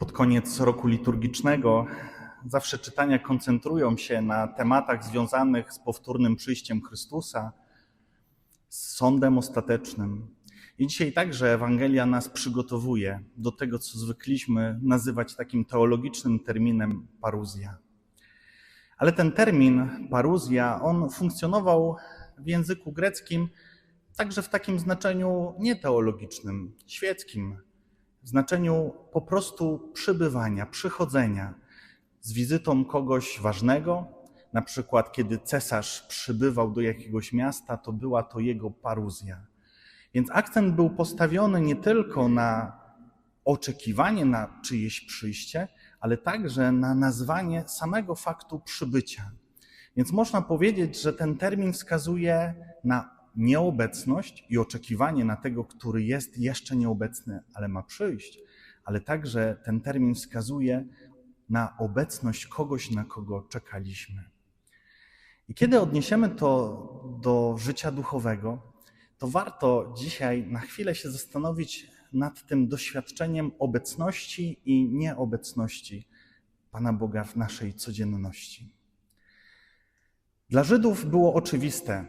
pod koniec roku liturgicznego zawsze czytania koncentrują się na tematach związanych z powtórnym przyjściem Chrystusa, z sądem ostatecznym. I dzisiaj także Ewangelia nas przygotowuje do tego, co zwykliśmy nazywać takim teologicznym terminem paruzja. Ale ten termin paruzja, on funkcjonował w języku greckim także w takim znaczeniu nieteologicznym, świeckim, w znaczeniu po prostu przybywania, przychodzenia z wizytą kogoś ważnego. Na przykład, kiedy cesarz przybywał do jakiegoś miasta, to była to jego paruzja. Więc akcent był postawiony nie tylko na oczekiwanie na czyjeś przyjście, ale także na nazwanie samego faktu przybycia. Więc można powiedzieć, że ten termin wskazuje na nieobecność i oczekiwanie na tego, który jest jeszcze nieobecny, ale ma przyjść, ale także ten termin wskazuje na obecność kogoś, na kogo czekaliśmy. I kiedy odniesiemy to do życia duchowego, to warto dzisiaj na chwilę się zastanowić nad tym doświadczeniem obecności i nieobecności Pana Boga w naszej codzienności. Dla Żydów było oczywiste,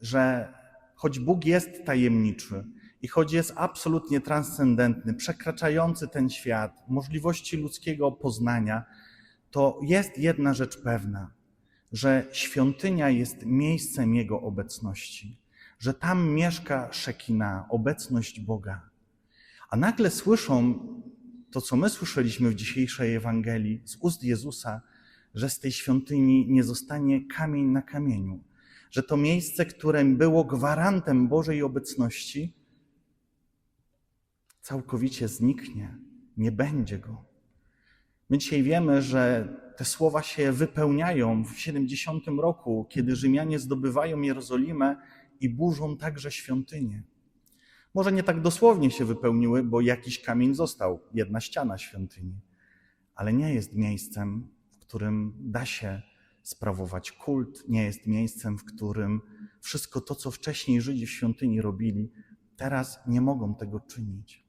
że choć Bóg jest tajemniczy i choć jest absolutnie transcendentny, przekraczający ten świat, możliwości ludzkiego poznania, to jest jedna rzecz pewna, że świątynia jest miejscem Jego obecności, że tam mieszka Szekina, obecność Boga. A nagle słyszą to, co my słyszeliśmy w dzisiejszej Ewangelii z ust Jezusa, że z tej świątyni nie zostanie kamień na kamieniu, że to miejsce, które było gwarantem Bożej obecności, całkowicie zniknie, nie będzie go. My dzisiaj wiemy, że te słowa się wypełniają w 70 roku, kiedy Rzymianie zdobywają Jerozolimę i burzą także świątynię. Może nie tak dosłownie się wypełniły, bo jakiś kamień został, jedna ściana świątyni, ale nie jest miejscem, w którym da się sprawować kult, nie jest miejscem, w którym wszystko to, co wcześniej Żydzi w świątyni robili, teraz nie mogą tego czynić.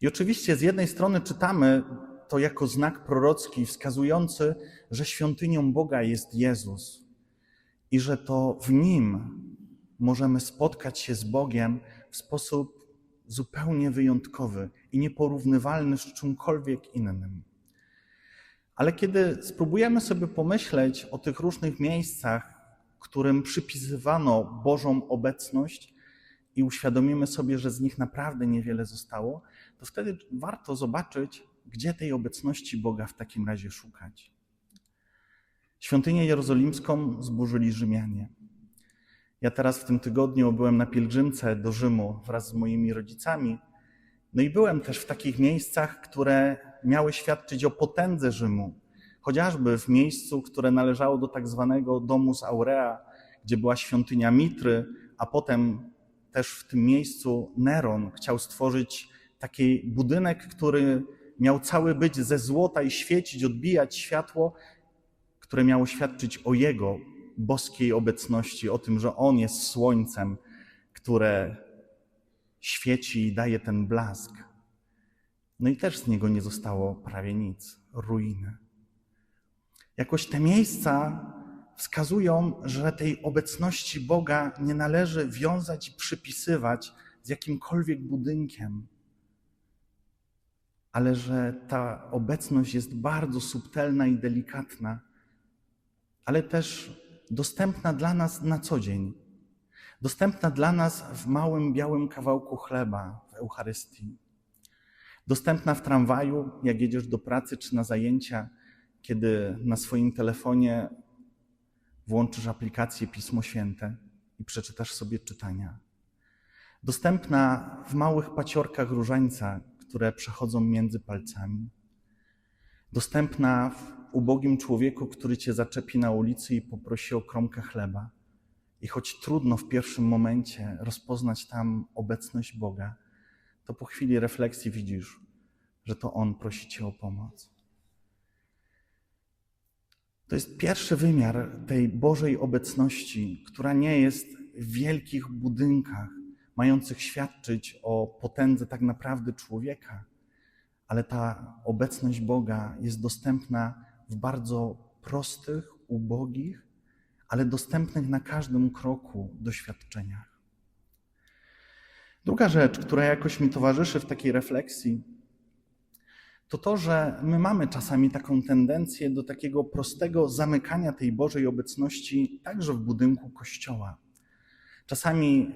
I oczywiście z jednej strony czytamy to jako znak prorocki wskazujący, że świątynią Boga jest Jezus i że to w Nim możemy spotkać się z Bogiem w sposób zupełnie wyjątkowy i nieporównywalny z czymkolwiek innym. Ale kiedy spróbujemy sobie pomyśleć o tych różnych miejscach, którym przypisywano Bożą obecność i uświadomimy sobie, że z nich naprawdę niewiele zostało, to wtedy warto zobaczyć, gdzie tej obecności Boga w takim razie szukać. Świątynię jerozolimską zburzyli Rzymianie. Ja teraz w tym tygodniu byłem na pielgrzymce do Rzymu wraz z moimi rodzicami. No i byłem też w takich miejscach, które miały świadczyć o potędze Rzymu. Chociażby w miejscu, które należało do tak zwanego Domus Aurea, gdzie była świątynia Mitry, a potem też w tym miejscu Neron chciał stworzyć taki budynek, który miał cały być ze złota i świecić, odbijać światło, które miało świadczyć o jego boskiej obecności, o tym, że on jest słońcem, które świeci i daje ten blask. No i też z niego nie zostało prawie nic ruiny. Jakoś te miejsca wskazują, że tej obecności Boga nie należy wiązać i przypisywać z jakimkolwiek budynkiem, ale że ta obecność jest bardzo subtelna i delikatna, ale też dostępna dla nas na co dzień. Dostępna dla nas w małym białym kawałku chleba w Eucharystii. Dostępna w tramwaju, jak jedziesz do pracy czy na zajęcia, kiedy na swoim telefonie włączysz aplikację Pismo Święte i przeczytasz sobie czytania. Dostępna w małych paciorkach różańca, które przechodzą między palcami. Dostępna w ubogim człowieku, który cię zaczepi na ulicy i poprosi o kromkę chleba. I choć trudno w pierwszym momencie rozpoznać tam obecność Boga, to po chwili refleksji widzisz, że to On prosi cię o pomoc. To jest pierwszy wymiar tej Bożej obecności, która nie jest w wielkich budynkach, mających świadczyć o potędze tak naprawdę człowieka, ale ta obecność Boga jest dostępna w bardzo prostych, ubogich, ale dostępnych na każdym kroku doświadczeniach. Druga rzecz, która jakoś mi towarzyszy w takiej refleksji, to to, że my mamy czasami taką tendencję do takiego prostego zamykania tej Bożej obecności także w budynku kościoła. Czasami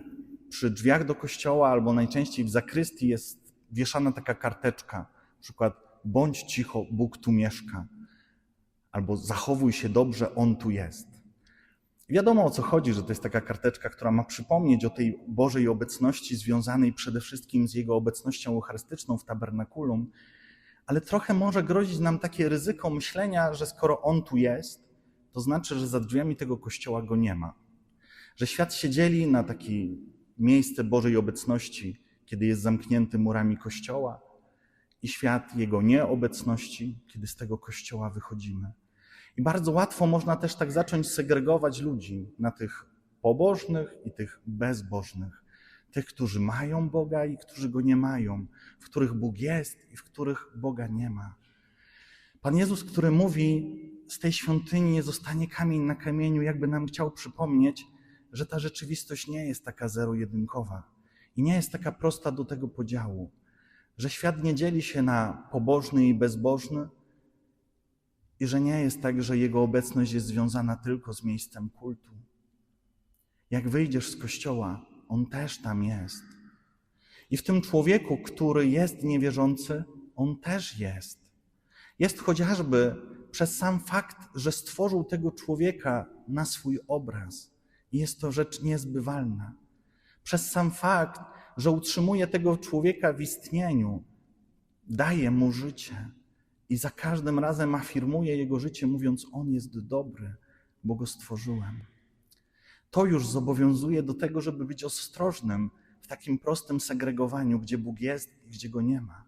przy drzwiach do kościoła albo najczęściej w zakrystii jest wieszana taka karteczka, na przykład bądź cicho, Bóg tu mieszka, albo zachowuj się dobrze, On tu jest. Wiadomo o co chodzi, że to jest taka karteczka, która ma przypomnieć o tej Bożej obecności związanej przede wszystkim z Jego obecnością eucharystyczną w tabernakulum, ale trochę może grozić nam takie ryzyko myślenia, że skoro On tu jest, to znaczy, że za drzwiami tego kościoła Go nie ma. Że świat się dzieli na takie miejsce Bożej obecności, kiedy jest zamknięty murami kościoła, i świat Jego nieobecności, kiedy z tego kościoła wychodzimy. I bardzo łatwo można też tak zacząć segregować ludzi na tych pobożnych i tych bezbożnych. Tych, którzy mają Boga i którzy go nie mają, w których Bóg jest i w których Boga nie ma. Pan Jezus, który mówi, z tej świątyni nie zostanie kamień na kamieniu, jakby nam chciał przypomnieć, że ta rzeczywistość nie jest taka zero-jedynkowa i nie jest taka prosta do tego podziału, że świat nie dzieli się na pobożny i bezbożny, i że nie jest tak, że Jego obecność jest związana tylko z miejscem kultu. Jak wyjdziesz z kościoła, On też tam jest. I w tym człowieku, który jest niewierzący, On też jest. Jest chociażby przez sam fakt, że stworzył tego człowieka na swój obraz. Jest to rzecz niezbywalna. Przez sam fakt, że utrzymuje tego człowieka w istnieniu, daje mu życie i za każdym razem afirmuje jego życie, mówiąc: On jest dobry, bo go stworzyłem. To już zobowiązuje do tego, żeby być ostrożnym w takim prostym segregowaniu, gdzie Bóg jest i gdzie go nie ma.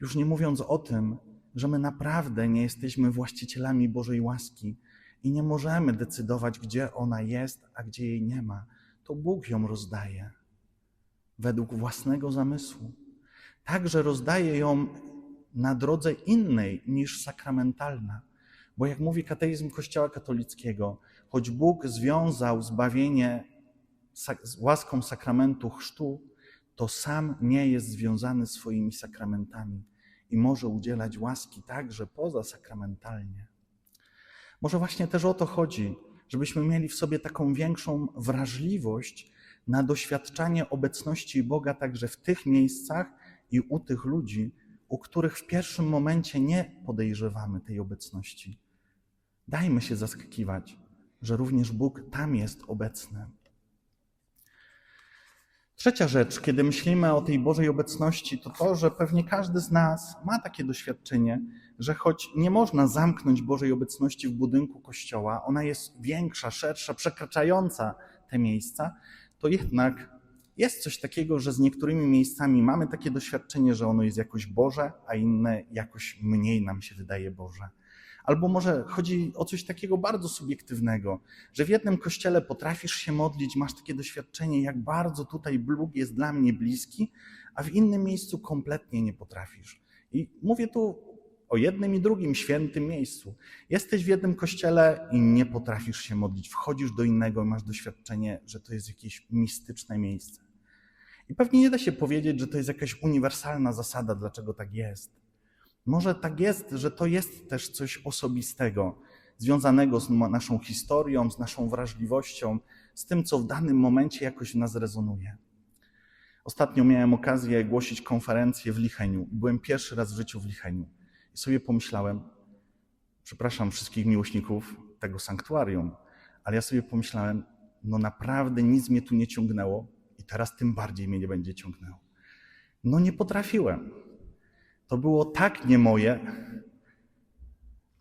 Już nie mówiąc o tym, że my naprawdę nie jesteśmy właścicielami Bożej łaski i nie możemy decydować, gdzie ona jest, a gdzie jej nie ma. To Bóg ją rozdaje według własnego zamysłu. Także rozdaje ją na drodze innej niż sakramentalna. Bo jak mówi kateizm Kościoła katolickiego, choć Bóg związał zbawienie z łaską sakramentu chrztu, to sam nie jest związany swoimi sakramentami i może udzielać łaski także poza sakramentalnie. Może właśnie też o to chodzi, żebyśmy mieli w sobie taką większą wrażliwość na doświadczanie obecności Boga także w tych miejscach i u tych ludzi, u których w pierwszym momencie nie podejrzewamy tej obecności. Dajmy się zaskakiwać, że również Bóg tam jest obecny. Trzecia rzecz, kiedy myślimy o tej Bożej obecności, to to, że pewnie każdy z nas ma takie doświadczenie, że choć nie można zamknąć Bożej obecności w budynku kościoła, ona jest większa, szersza, przekraczająca te miejsca, to jednak jest coś takiego, że z niektórymi miejscami mamy takie doświadczenie, że ono jest jakoś Boże, a inne jakoś mniej nam się wydaje Boże. Albo może chodzi o coś takiego bardzo subiektywnego, że w jednym kościele potrafisz się modlić, masz takie doświadczenie, jak bardzo tutaj Bóg jest dla mnie bliski, a w innym miejscu kompletnie nie potrafisz. I mówię tu o jednym i drugim świętym miejscu. Jesteś w jednym kościele i nie potrafisz się modlić. Wchodzisz do innego i masz doświadczenie, że to jest jakieś mistyczne miejsce. I pewnie nie da się powiedzieć, że to jest jakaś uniwersalna zasada, dlaczego tak jest. Może tak jest, że to jest też coś osobistego, związanego z naszą historią, z naszą wrażliwością, z tym, co w danym momencie jakoś w nas rezonuje. Ostatnio miałem okazję głosić konferencję w Licheniu. Byłem pierwszy raz w życiu w Licheniu. I sobie pomyślałem, przepraszam wszystkich miłośników tego sanktuarium, ale ja sobie pomyślałem, no naprawdę nic mnie tu nie ciągnęło i teraz tym bardziej mnie nie będzie ciągnęło. No nie potrafiłem. To było tak nie moje,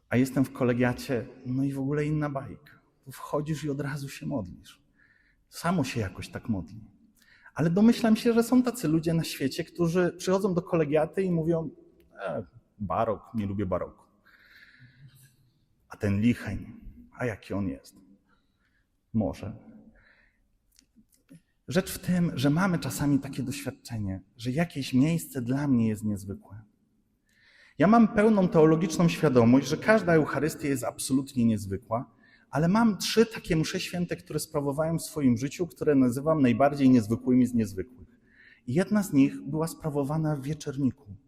a jestem w kolegiacie, no i w ogóle inna bajka. Tu wchodzisz i od razu się modlisz. Samo się jakoś tak modli. Ale domyślam się, że są tacy ludzie na świecie, którzy przychodzą do kolegiaty i mówią, e, barok, nie lubię baroku. A ten licheń, a jaki on jest? Może. Rzecz w tym, że mamy czasami takie doświadczenie, że jakieś miejsce dla mnie jest niezwykłe. Ja mam pełną teologiczną świadomość, że każda Eucharystia jest absolutnie niezwykła, ale mam trzy takie msze święte, które sprawowałem w swoim życiu, które nazywam najbardziej niezwykłymi z niezwykłych. I jedna z nich była sprawowana w wieczorniku.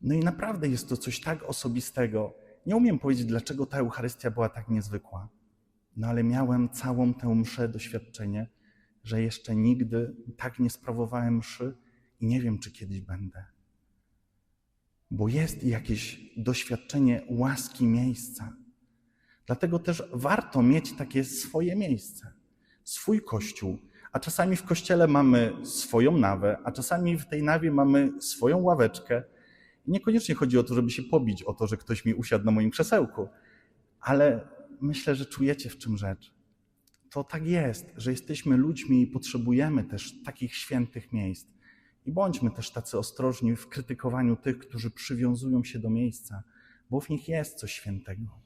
No i naprawdę jest to coś tak osobistego. Nie umiem powiedzieć, dlaczego ta Eucharystia była tak niezwykła. No ale miałem całą tę mszę doświadczenie, że jeszcze nigdy tak nie sprawowałem mszy i nie wiem, czy kiedyś będę. Bo jest jakieś doświadczenie łaski miejsca. Dlatego też warto mieć takie swoje miejsce, swój kościół. A czasami w kościele mamy swoją nawę, a czasami w tej nawie mamy swoją ławeczkę. I niekoniecznie chodzi o to, żeby się pobić o to, że ktoś mi usiadł na moim krzesełku, ale myślę, że czujecie w czym rzecz. To tak jest, że jesteśmy ludźmi i potrzebujemy też takich świętych miejsc. I bądźmy też tacy ostrożni w krytykowaniu tych, którzy przywiązują się do miejsca, bo w nich jest coś świętego.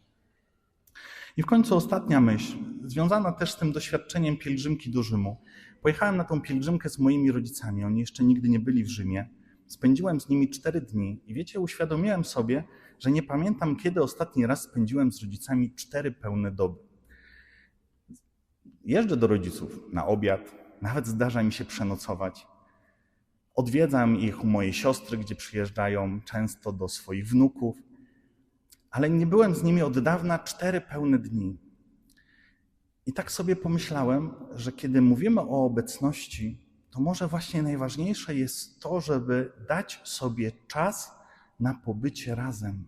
I w końcu ostatnia myśl, związana też z tym doświadczeniem pielgrzymki do Rzymu. Pojechałem na tą pielgrzymkę z moimi rodzicami, oni jeszcze nigdy nie byli w Rzymie. Spędziłem z nimi cztery dni i wiecie, uświadomiłem sobie, że nie pamiętam, kiedy ostatni raz spędziłem z rodzicami cztery pełne doby. Jeżdżę do rodziców na obiad, nawet zdarza mi się przenocować. Odwiedzam ich u mojej siostry, gdzie przyjeżdżają często do swoich wnuków, ale nie byłem z nimi od dawna cztery pełne dni. I tak sobie pomyślałem, że kiedy mówimy o obecności, to może właśnie najważniejsze jest to, żeby dać sobie czas na pobycie razem.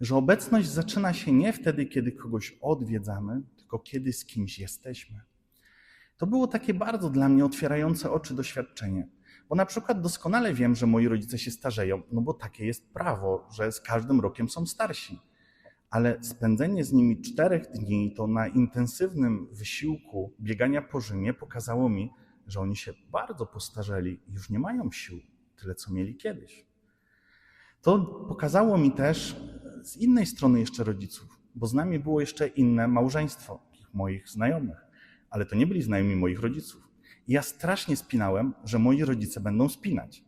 Że obecność zaczyna się nie wtedy, kiedy kogoś odwiedzamy, tylko kiedy z kimś jesteśmy. To było takie bardzo dla mnie otwierające oczy doświadczenie. Bo na przykład doskonale wiem, że moi rodzice się starzeją, no bo takie jest prawo, że z każdym rokiem są starsi. Ale spędzenie z nimi czterech dni, to na intensywnym wysiłku biegania po Rzymie, pokazało mi, że oni się bardzo postarzeli i już nie mają sił, tyle co mieli kiedyś. To pokazało mi też z innej strony jeszcze rodziców, bo z nami było jeszcze inne małżeństwo moich znajomych, ale to nie byli znajomi moich rodziców. I ja strasznie spinałem, że moi rodzice będą spinać.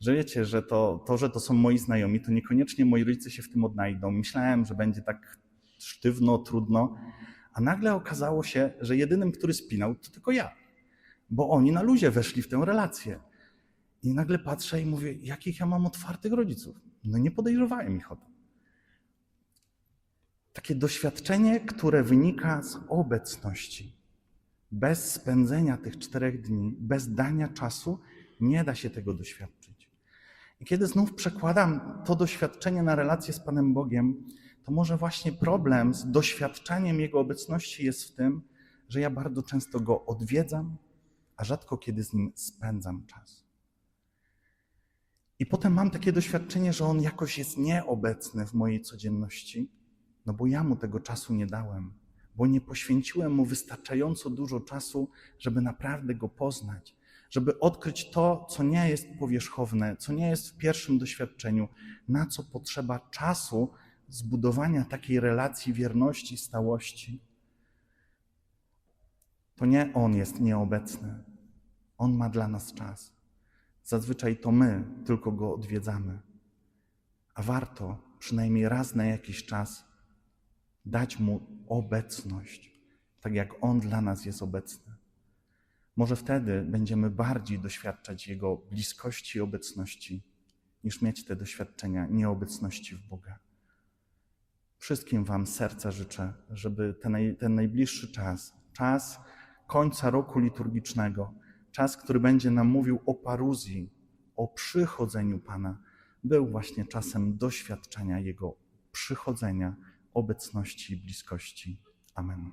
Że wiecie, że to, to, że to są moi znajomi, to niekoniecznie moi rodzice się w tym odnajdą. Myślałem, że będzie tak sztywno, trudno, a nagle okazało się, że jedynym, który spinał, to tylko ja, bo oni na luzie weszli w tę relację. I nagle patrzę i mówię, jakich ja mam otwartych rodziców. No nie podejrzewałem ich o to. Takie doświadczenie, które wynika z obecności. Bez spędzenia tych czterech dni, bez dania czasu, nie da się tego doświadczyć. I kiedy znów przekładam to doświadczenie na relację z Panem Bogiem, to może właśnie problem z doświadczaniem Jego obecności jest w tym, że ja bardzo często Go odwiedzam, a rzadko kiedy z Nim spędzam czas. I potem mam takie doświadczenie, że On jakoś jest nieobecny w mojej codzienności, no bo ja Mu tego czasu nie dałem, bo nie poświęciłem Mu wystarczająco dużo czasu, żeby naprawdę Go poznać, żeby odkryć to, co nie jest powierzchowne, co nie jest w pierwszym doświadczeniu, na co potrzeba czasu zbudowania takiej relacji wierności, stałości. To nie On jest nieobecny. On ma dla nas czas. Zazwyczaj to my tylko Go odwiedzamy. A warto przynajmniej raz na jakiś czas dać Mu obecność, tak jak On dla nas jest obecny. Może wtedy będziemy bardziej doświadczać Jego bliskości i obecności, niż mieć te doświadczenia nieobecności w Boga. Wszystkim Wam serca życzę, żeby ten, ten najbliższy czas, czas końca roku liturgicznego, czas, który będzie nam mówił o paruzji, o przychodzeniu Pana, był właśnie czasem doświadczenia Jego przychodzenia, obecności i bliskości. Amen.